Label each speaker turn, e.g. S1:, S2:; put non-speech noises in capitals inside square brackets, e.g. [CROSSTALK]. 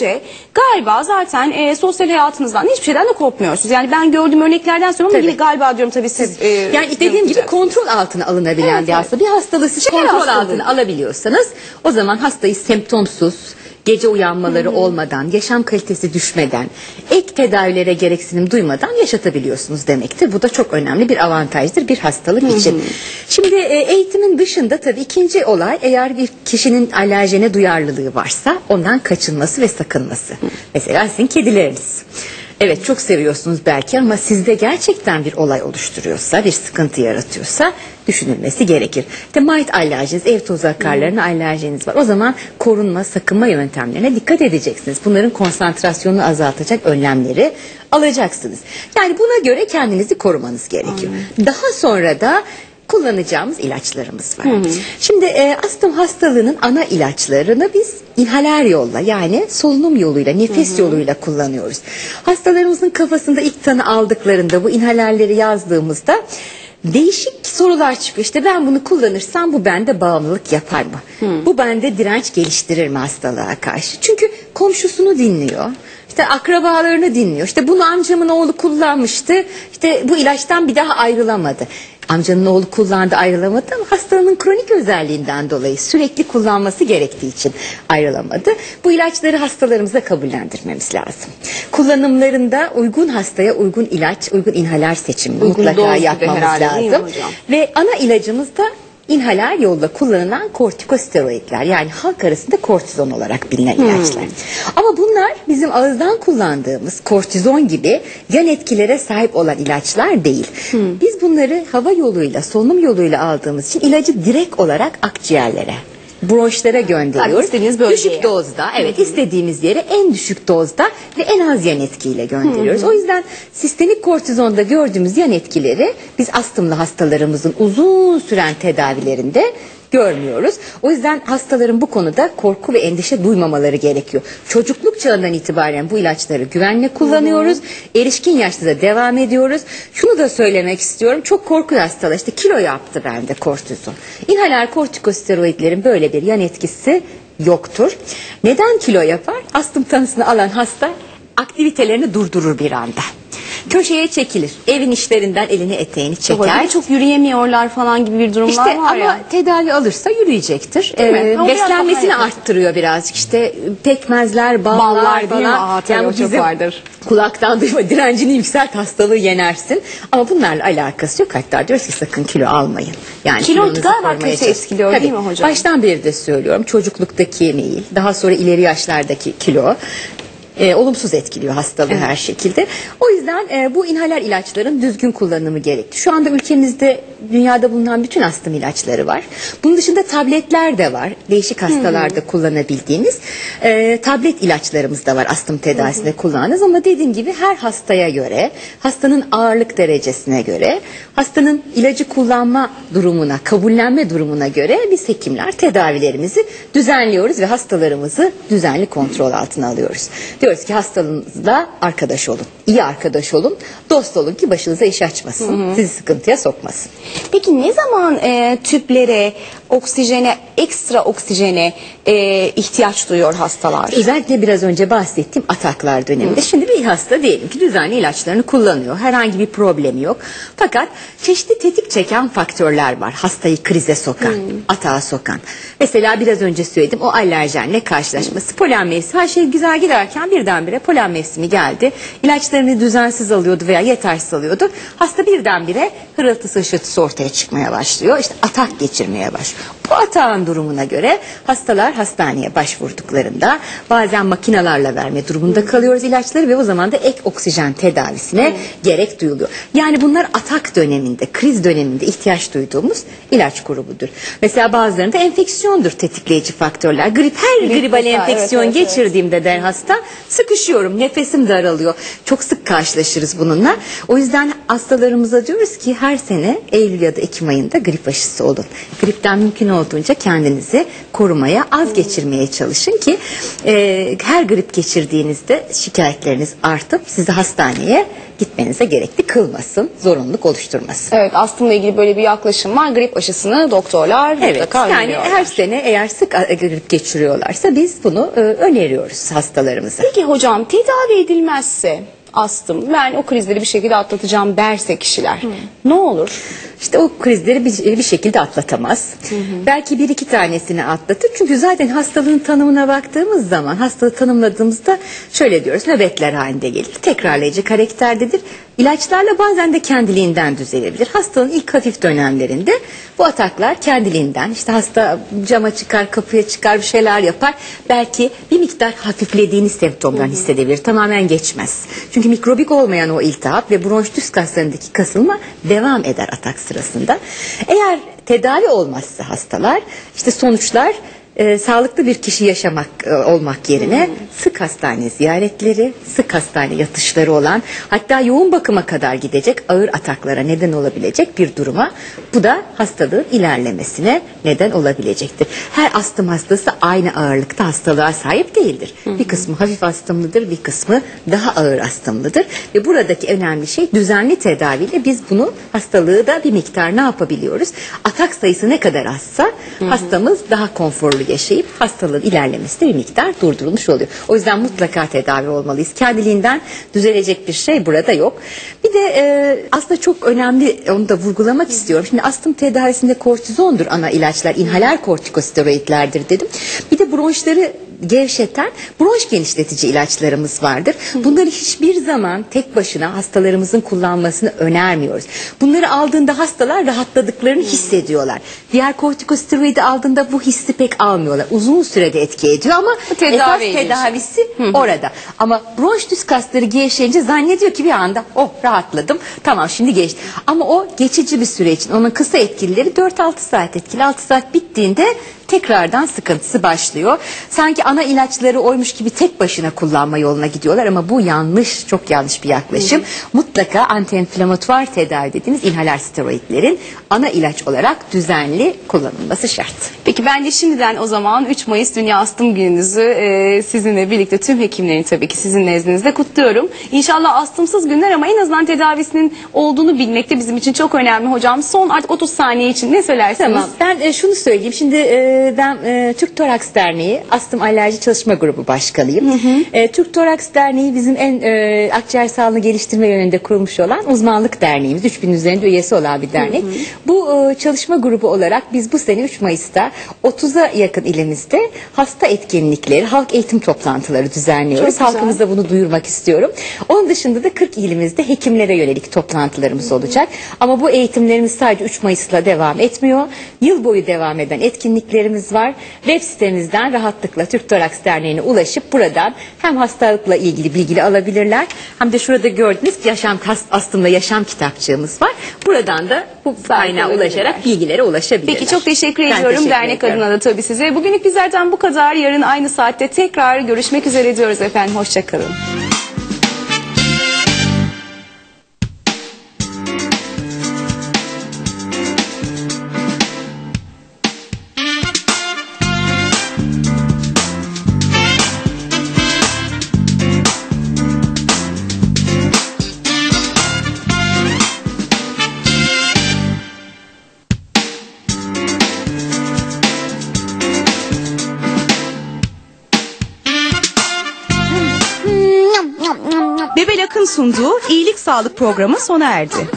S1: Bence galiba zaten e, sosyal hayatınızdan hiçbir şeyden de kopmuyorsunuz. Yani ben gördüğüm örneklerden sonra ama
S2: Tabii.
S1: yine galiba diyorum tabii siz e,
S2: Yani dediğim gibi kontrol altına alınabilen
S1: Evet,
S2: bir
S1: evet.
S2: hasta. Bir hastalığı siz
S1: Şeker
S2: kontrol
S1: hastalığı.
S2: altına alabiliyorsanız o zaman hastayı semptomsuz, gece uyanmaları olmadan, yaşam kalitesi düşmeden, ek tedavilere gereksinim duymadan yaşatabiliyorsunuz demektir. Bu da çok önemli bir avantajdır bir hastalık için. Şimdi e, eğitimin dışında tabii ikinci olay eğer bir kişinin alerjene duyarlılığı varsa ondan kaçınması ve sakınması. Mesela sizin kedileriniz. Evet çok seviyorsunuz belki ama sizde gerçekten bir olay oluşturuyorsa, bir sıkıntı yaratıyorsa düşünülmesi gerekir. İşte mite alerjiniz, ev toz akarlarına alerjiniz var. O zaman korunma, sakınma yöntemlerine dikkat edeceksiniz. Bunların konsantrasyonunu azaltacak önlemleri alacaksınız. Yani buna göre kendinizi korumanız gerekiyor. Daha sonra da kullanacağımız ilaçlarımız var. Şimdi e, astım hastalığının ana ilaçlarını biz inhaler yolla yani solunum yoluyla, nefes yoluyla kullanıyoruz. Hastalarımızın kafasında ilk tanı aldıklarında bu inhalerleri yazdığımızda değişik sorular çıkıyor. İşte ben bunu kullanırsam bu bende bağımlılık yapar mı? Bu bende direnç geliştirir mi hastalığa karşı? Çünkü komşusunu dinliyor. İşte akrabalarını dinliyor. İşte bunu amcamın oğlu kullanmıştı. İşte bu ilaçtan bir daha ayrılamadı. Amcanın oğlu kullandı ayrılamadı ama hastalığın kronik özelliğinden dolayı sürekli kullanması gerektiği için ayrılamadı. Bu ilaçları hastalarımıza kabullendirmemiz lazım. Kullanımlarında uygun hastaya uygun ilaç, uygun inhaler seçimini
S1: Uygun doz
S2: mutlaka
S1: gibi
S2: yapmamız
S1: herhalde, değil mi
S2: lazım.
S1: hocam?
S2: Ve ana ilacımız da inhaler yolla kullanılan kortikosteroidler yani halk arasında kortizon olarak bilinen ilaçlar. Ama bunlar bizim ağızdan kullandığımız kortizon gibi yan etkilere sahip olan ilaçlar değil. Biz bunları hava yoluyla, solunum yoluyla aldığımız için ilacı direkt olarak akciğerlere bronşlara gönderiyoruz.
S1: Tabii istediğiniz bölgeye.
S2: Düşük dozda, evet istediğimiz yere en düşük dozda ve en az yan etkiyle gönderiyoruz. O yüzden sistemik kortizonda gördüğümüz yan etkileri biz astımlı hastalarımızın uzun süren tedavilerinde görmüyoruz. O yüzden hastaların bu konuda korku ve endişe duymamaları gerekiyor. Çocukluk çağından itibaren bu ilaçları güvenle kullanıyoruz. Erişkin yaşta da devam ediyoruz. Şunu da söylemek istiyorum. Çok korkuyor hastalar. İşte kilo yaptı bende kortizon. İnhaler kortikosteroidlerin böyle bir yan etkisi yoktur. Neden kilo yapar? Astım tanısını alan hasta aktivitelerini durdurur bir anda. Köşeye çekilir. Evin işlerinden elini eteğini
S1: Doğru,
S2: çeker.
S1: de çok yürüyemiyorlar falan gibi bir durumlar
S2: İşte
S1: var
S2: ama
S1: ya.
S2: tedavi alırsa yürüyecektir. Ee,
S1: biraz
S2: beslenmesini
S1: daha
S2: arttırıyor birazcık. İşte pekmezler, ballar,
S1: Ballar değil mi?
S2: falan.
S1: Aa, tabii o çok vardır.
S2: Kulaktan [LAUGHS] duyma direncini yükselt hastalığı yenersin. Ama bunlarla alakası yok. Hatta diyoruz ki sakın kilo almayın. Yani
S1: Kilo galiba kötü etkiliyor değil mi hocam?
S2: Baştan beri de söylüyorum. Çocukluktaki meyil, daha sonra ileri yaşlardaki kilo e, olumsuz etkiliyor hastalığı her şekilde. O yüzden e, bu inhaler ilaçların düzgün kullanımı gerekli. Şu anda ülkemizde dünyada bulunan bütün astım ilaçları var. Bunun dışında tabletler de var. Değişik hastalarda kullanabildiğimiz e, tablet ilaçlarımız da var astım tedavisinde kullandığınız ama dediğim gibi her hastaya göre, hastanın ağırlık derecesine göre, hastanın ilacı kullanma durumuna, kabullenme durumuna göre biz hekimler tedavilerimizi düzenliyoruz ve hastalarımızı düzenli kontrol altına alıyoruz. Diyoruz ki hastalığınızla arkadaş olun, iyi arkadaş olun, dost olun ki başınıza iş açmasın, sizi sıkıntıya sokmasın.
S1: Peki ne zaman e, tüplere, oksijene, ekstra oksijene e, ihtiyaç duyuyor hastalar?
S2: Özellikle biraz önce bahsettiğim ataklar döneminde. Şimdi bir hasta diyelim ki düzenli ilaçlarını kullanıyor. Herhangi bir problemi yok. Fakat çeşitli tetik çeken faktörler var. Hastayı krize sokan, atağa sokan. Mesela biraz önce söyledim o alerjenle karşılaşması. Polen mevsimi her şey güzel giderken birdenbire polen mevsimi geldi. İlaçlarını düzensiz alıyordu veya yetersiz alıyordu. Hasta birdenbire hırıltısı ışıltısı ortaya çıkmaya başlıyor. İşte atak geçirmeye başlıyor. Bu atağın durumuna göre hastalar hastaneye başvurduklarında bazen makinalarla verme durumunda kalıyoruz ilaçları ve o zaman da ek oksijen tedavisine gerek duyuluyor. Yani bunlar atak döneminde, kriz döneminde ihtiyaç duyduğumuz ilaç grubudur. Mesela bazılarında enfeksiyondur tetikleyici faktörler. Grip her
S1: Grip
S2: gribal
S1: mesela,
S2: enfeksiyon
S1: evet, evet, evet.
S2: geçirdiğimde der hasta sıkışıyorum, nefesim daralıyor. Çok sık karşılaşırız bununla. O yüzden hastalarımıza diyoruz ki her sene Eylül Eylül ya da Ekim ayında grip aşısı olun. Gripten mümkün olduğunca kendinizi korumaya, az geçirmeye çalışın ki e, her grip geçirdiğinizde şikayetleriniz artıp sizi hastaneye gitmenize gerekli kılmasın, zorunluluk oluşturmasın.
S1: Evet astımla ilgili böyle bir yaklaşım var. Grip aşısını doktorlar
S2: Evet
S1: mutlaka
S2: yani her sene eğer sık a- grip geçiriyorlarsa biz bunu e, öneriyoruz hastalarımıza.
S1: Peki hocam tedavi edilmezse astım ben o krizleri bir şekilde atlatacağım derse kişiler ne olur?
S2: İşte o krizleri bir, bir şekilde atlatamaz. Belki bir iki tanesini atlatır. Çünkü zaten hastalığın tanımına baktığımız zaman hastalığı tanımladığımızda şöyle diyoruz nöbetler halinde gelir. Tekrarlayıcı karakterdedir. İlaçlarla bazen de kendiliğinden düzelebilir. Hastalığın ilk hafif dönemlerinde bu ataklar kendiliğinden işte hasta cama çıkar, kapıya çıkar bir şeyler yapar. Belki bir miktar hafiflediğini semptomdan hissedebilir. Tamamen geçmez. Çünkü mikrobik olmayan o iltihap ve bronştüs kaslarındaki kasılma devam eder atak sırasında. Eğer tedavi olmazsa hastalar işte sonuçlar e, sağlıklı bir kişi yaşamak e, olmak yerine sık hastane ziyaretleri, sık hastane yatışları olan hatta yoğun bakıma kadar gidecek ağır ataklara neden olabilecek bir duruma bu da hastalığın ilerlemesine neden olabilecektir. Her astım hastası aynı ağırlıkta hastalığa sahip değildir. Bir kısmı hafif astımlıdır, bir kısmı daha ağır astımlıdır ve buradaki önemli şey düzenli tedaviyle biz bunu hastalığı da bir miktar ne yapabiliyoruz? Atak sayısı ne kadar azsa hastamız daha konforlu yaşayıp hastalığın ilerlemesi de bir miktar durdurulmuş oluyor. O yüzden mutlaka tedavi olmalıyız. Kendiliğinden düzelecek bir şey burada yok. Bir de e, aslında çok önemli onu da vurgulamak istiyorum. Şimdi astım tedavisinde kortizondur ana ilaçlar. inhaler kortikosteroidlerdir dedim. Bir de bronşları gevşeten bronş genişletici ilaçlarımız vardır. Bunları hiçbir zaman tek başına hastalarımızın kullanmasını önermiyoruz. Bunları aldığında hastalar rahatladıklarını hissediyorlar. Diğer kortikosteroidi aldığında bu hissi pek almıyorlar. Uzun sürede etki ediyor ama
S1: tedavi
S2: esas
S1: edici.
S2: tedavisi orada. Ama bronş düz kasları gevşeyince zannediyor ki bir anda oh rahatladım tamam şimdi geçti. Ama o geçici bir süre için onun kısa etkilileri 4-6 saat etkili 6 saat bittiğinde tekrardan sıkıntısı başlıyor. Sanki ana ilaçları oymuş gibi tek başına kullanma yoluna gidiyorlar ama bu yanlış, çok yanlış bir yaklaşım. Mutlaka antiinflamatuar tedavi dediğimiz inhaler steroidlerin ana ilaç olarak düzenli kullanılması şart.
S1: Peki ben de şimdiden o zaman 3 Mayıs Dünya Astım Gününüzü e, sizinle birlikte tüm hekimlerin tabii ki sizin nezdinizde kutluyorum. İnşallah astımsız günler ama en azından tedavisinin olduğunu bilmek de bizim için çok önemli hocam. Son artık 30 saniye için ne söylersiniz?
S2: Tamam ben e, şunu söyleyeyim şimdi e, ben e, Türk Toraks Derneği Astım Alerji Çalışma Grubu Başkanıyım. E, Türk Toraks Derneği bizim en e, akciğer sağlığını geliştirme yönünde kurulmuş olan uzmanlık derneğimiz. 3000 üzerinde üyesi olan bir dernek. Bu e, çalışma grubu olarak biz bu sene 3 Mayıs'ta 30'a yakın ilimizde hasta etkinlikleri, halk eğitim toplantıları düzenliyoruz. Halkımıza bunu duyurmak istiyorum. Onun dışında da 40 ilimizde hekimlere yönelik toplantılarımız olacak. Ama bu eğitimlerimiz sadece 3 Mayıs'la devam etmiyor. Yıl boyu devam eden etkinliklerimiz var. Web sitemizden rahatlıkla Türk Toraks Derneği'ne ulaşıp buradan hem hastalıkla ilgili bilgi alabilirler hem de şurada gördüğünüz yaşam astımla yaşam kitapçığımız var. Buradan da bu kaynağa ulaşarak bilgilere ulaşabilirler.
S1: Peki çok teşekkür
S2: Ben
S1: ediyorum
S2: teşekkür
S1: dernek
S2: ediyorum.
S1: adına da tabii size. Bugünlük bizlerden bu kadar. Yarın aynı saatte tekrar görüşmek üzere diyoruz efendim. Hoşçakalın.
S3: Sunduğu iyilik sağlık programı sona erdi.